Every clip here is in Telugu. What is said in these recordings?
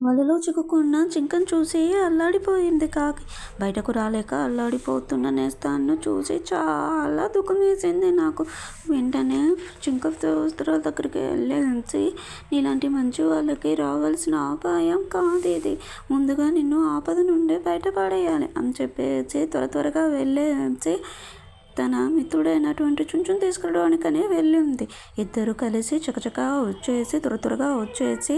వలలో చిక్కుకున్న జింకను చూసి అల్లాడిపోయింది కాకి. బయటకు రాలేక అల్లాడిపోతున్న నేస్తాన్ని చూసి చాలా దుఃఖం వేసింది నాకు. వెంటనే జింక దోస్తుల దగ్గరికి వెళ్ళేసి నీలాంటి మంచి వాళ్ళకి రావాల్సిన అపాయం కాదు ఇది. ముందుగా నిన్ను ఆపద నుండి బయటపడేయాలి అని చెప్పేసి త్వర త్వరగా వెళ్ళేసి తన మిత్రుడైనటువంటి చుంచుని వెళ్ళి వెళ్ళింది. ఇద్దరు కలిసి చకచకా వచ్చేసి త్వర త్వరగా వచ్చేసి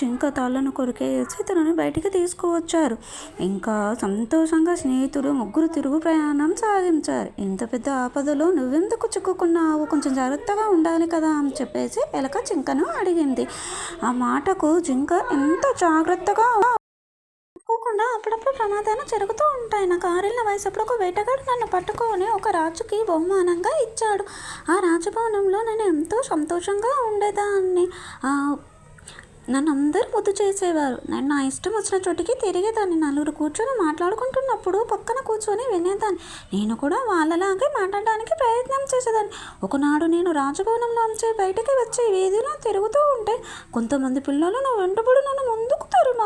చింక తాళ్ళను కొరికేసి తనని బయటికి తీసుకువచ్చారు. ఇంకా సంతోషంగా స్నేహితులు ముగ్గురు తిరుగు ప్రయాణం సాగించారు. ఇంత పెద్ద ఆపదలో నువ్వెందుకు చిక్కుకున్నావు? కొంచెం జాగ్రత్తగా ఉండాలి కదా అని చెప్పేసి ఎలక చింకను అడిగింది. ఆ మాటకు జింక ఎంత జాగ్రత్తగా అనుకోకుండా అప్పుడప్పుడు ప్రమాదాలు జరుగుతూ ఉంటాయి. నాకు ఆరేళ్ళ వయసప్పుడు ఒక వేటగాడు నన్ను పట్టుకొని ఒక రాజుకి బహుమానంగా ఇచ్చాడు. ఆ రాజభవనంలో నేను ఎంతో సంతోషంగా ఉండేదాన్ని. నన్ను అందరూ ముద్దు చేసేవారు. నేను నా ఇష్టం వచ్చిన చోటికి తిరిగేదాన్ని. నలుగురు కూర్చొని మాట్లాడుకుంటున్నప్పుడు పక్కన కూర్చొని వినేదాన్ని. నేను కూడా వాళ్ళలాగే మాట్లాడడానికి ప్రయత్నం చేసేదాన్ని. ఒకనాడు నేను రాజభవనంలోంచి బయటికి వచ్చి వీధిలో తిరుగుతూ ఉంటే కొంతమంది పిల్లలు నా వెంటబడి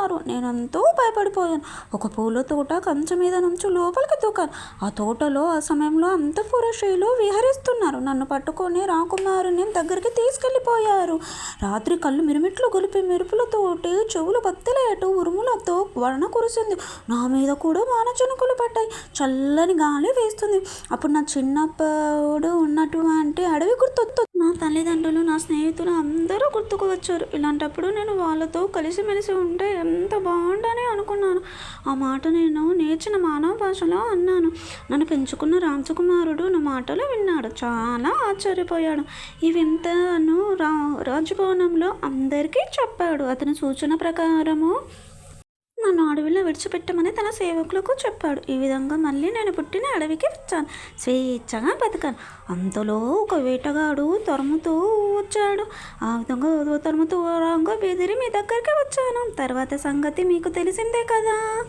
నన్ను నేనంతో నేను ఎంతో భయపడిపోయాను. ఒక పూల తోట కంచె మీద నుంచి లోపలికి దూకాను. ఆ తోటలో ఆ సమయంలో అంత పురుషులు విహరిస్తున్నారు. నన్ను పట్టుకొని రాకుమారుని దగ్గరికి తీసుకెళ్ళిపోయారు. రాత్రి కళ్ళు మిరుమిట్లు గొలిపి మెరుపులతోటి చెవులు బత్తలేటు ఉరుములతో వర్ణ కురిసింది. నా మీద కూడా వానచనుకులు పడ్డాయి. చల్లని గాలి వేస్తుంది. అప్పుడు నా చిన్నప్పుడు ఉన్నటువంటి అడవి గుర్తొత్తు నా తల్లిదండ్రులు నా స్నేహితులు అందరూ గుర్తుకు వచ్చారు. ఇలాంటప్పుడు నేను వాళ్ళతో కలిసిమెలిసి ఉంటే ఎంత బాగుండని అనుకున్నాను. ఆ మాట నేను నేర్చిన మానవ భాషలో అన్నాను. నన్ను పెంచుకున్న రాజకుమారుడు నా మాటలు విన్నాడు. చాలా ఆశ్చర్యపోయాడు. ఈ వింతను రా రాజభవనంలో అందరికీ చెప్పాడు. అతని సూచన ప్రకారము నన్ను అడవిలో విడిచిపెట్టమని తన సేవకులకు చెప్పాడు. ఈ విధంగా మళ్ళీ నేను పుట్టిన అడవికి వచ్చాను. స్వేచ్ఛగా బతికాను. అంతలో ఒక వేటగాడు తరుముతూ వచ్చాడు. ఆ విధంగా తరుముతూ రాంగో బెదిరి మీ దగ్గరికి వచ్చాను. తర్వాత సంగతి మీకు తెలిసిందే కదా?